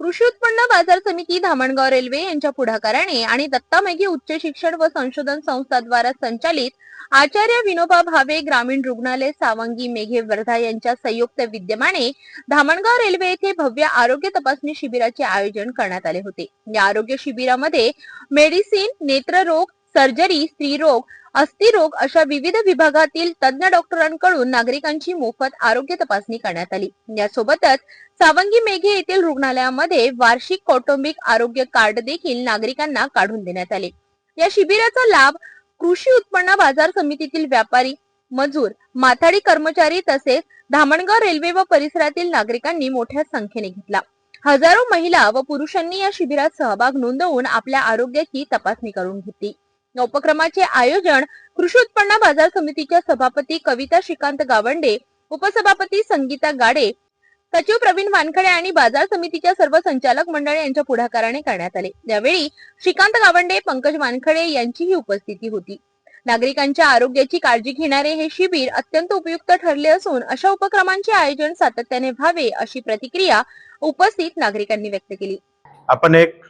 कृषी उत्पन्न बाजार समिती धामणगाव रेल्वे यांच्या पुढाकाराने आणि दत्तामेघे उच्च शिक्षण व संशोधन संस्थाद्वारा संचालित आचार्य विनोबा भावे ग्रामीण रुग्णालय सावंगी मेघे वर्धा यांच्या संयुक्त विद्यमाने धामणगाव रेल्वे येथे भव्य आरोग्य तपासणी शिबिराचे आयोजन करण्यात आले होते. या आरोग्य शिबिरामध्ये मेडिसिन नेत्ररोग सर्जरी स्त्रीरोग अस्थिरोग अशा विविध विभागातील तज्ञ डॉक्टरांकडून नागरिकांची मोफत आरोग्य तपासणी करण्यात आली. यासोबतच सावंगी मेघे येथील रुग्णालयामध्ये वार्षिक कौटुंबिक आरोग्य कार्ड देखील नागरिकांना काढून देण्यात आले. या शिबिराचा लाभ कृषी उत्पन्न बाजार समितीतील व्यापारी मजूर माथाडी कर्मचारी तसेच धामणगाव रेल्वे व परिसरातील नागरिकांनी मोठ्या संख्येने घेतला. हजारो महिला व पुरुषांनी या शिबिरात सहभाग नोंदवून आपल्या आरोग्याची तपासणी करून घेतली. या उपक्रमाचे आयोजन कृषी उत्पन्न बाजार समितीच्या सभापती कविता श्रीकांत गावंडे उपसभापती संगीता गाडे सचिव प्रवीण वानखडे आणि बाजार समितीच्या सर्व संचालक मंडळ यांच्या पुढाकाराने करण्यात आले. यावेळी श्रीकांत गावंडे पंकज वानखडे यांचीही उपस्थिती होती. नागरिकांच्या आरोग्याची काळजी घेणारे हे शिबिर अत्यंत उपयुक्त ठरले असून अशा उपक्रमांचे आयोजन सातत्याने व्हावे अशी प्रतिक्रिया उपस्थित नागरिकांनी व्यक्त केली. आपण एक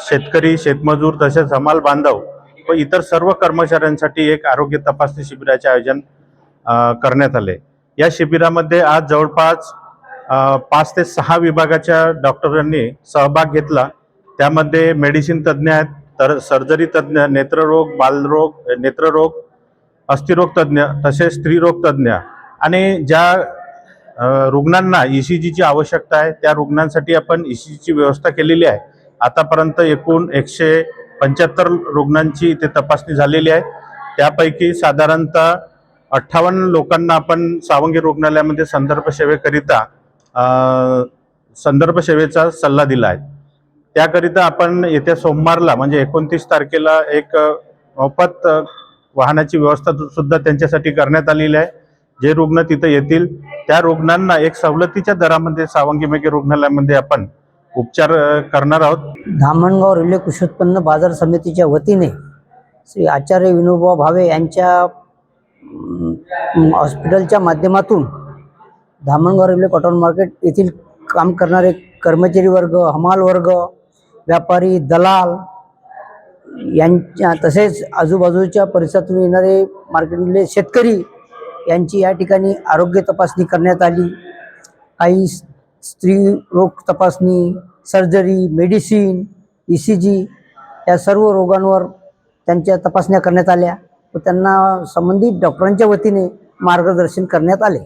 शेतकरी शेतमजूर तसेच हमाल बांधव व इतर सर्व कर्मचाऱ्यांसाठी एक आरोग्य तपासणी शिबिराचे आयोजन करण्यात आले. या शिबिरामध्ये आज जवळपास पाच ते सहा विभागाच्या डॉक्टरांनी सहभाग घेतला. त्यामध्ये मेडिसिन तज्ज्ञ आहेत तर सर्जरी तज्ज्ञ नेत्ररोग बालरोग नेत्ररोग अस्थिरोग तज्ज्ञ तसेच स्त्रीरोग तज्ज्ञ. आणि ज्या रुग्णांना ई सी जीची आवश्यकता आहे त्या रुग्णांसाठी आपण ई सी जीची व्यवस्था केलेली आहे. आतापर्यंत एकूण एकशे पंच्याहत्तर रुग्णांची इथे तपासणी झालेली आहे. त्यापैकी साधारणतः अठ्ठावन्न लोकांना आपण सावंगी रुग्णालयामध्ये संदर्भ सेवेकरिता संदर्भ सेवेचा सल्ला दिला आहे. त्याकरिता आपण येत्या सोमवारला म्हणजे एकोणतीस तारखेला एक मोफत वाहनाची व्यवस्था सुद्धा त्यांच्यासाठी करण्यात आलेली आहे. जे रुग्ण तिथं येतील त्या रुग्णांना एक सवलतीच्या दरामध्ये सावंगी मेघे रुग्णालयामध्ये आपण उपचार करणार आहोत? धामणगाव रेल्वे कृषी उत्पन्न बाजार समितीच्या वतीने श्री आचार्य विनोबा भावे यांच्या हॉस्पिटलच्या माध्यमातून धामणगाव रेल्वे कॉटन मार्केट येथील काम करणारे कर्मचारी वर्ग हमाल वर्ग व्यापारी दलाल यांच्या तसेच आजूबाजूच्या परिसरातून येणारे मार्केटमधले शेतकरी यांची या ठिकाणी आरोग्य तपासणी करण्यात आली. काही स्त्री रोग तपासणी surgery medicine E C G या सर्व रोगांवर त्यांच्या तपासण्या करण्यात आल्या व त्यांना संबंधित डॉक्टरांच्या वतीने मार्गदर्शन करण्यात आले.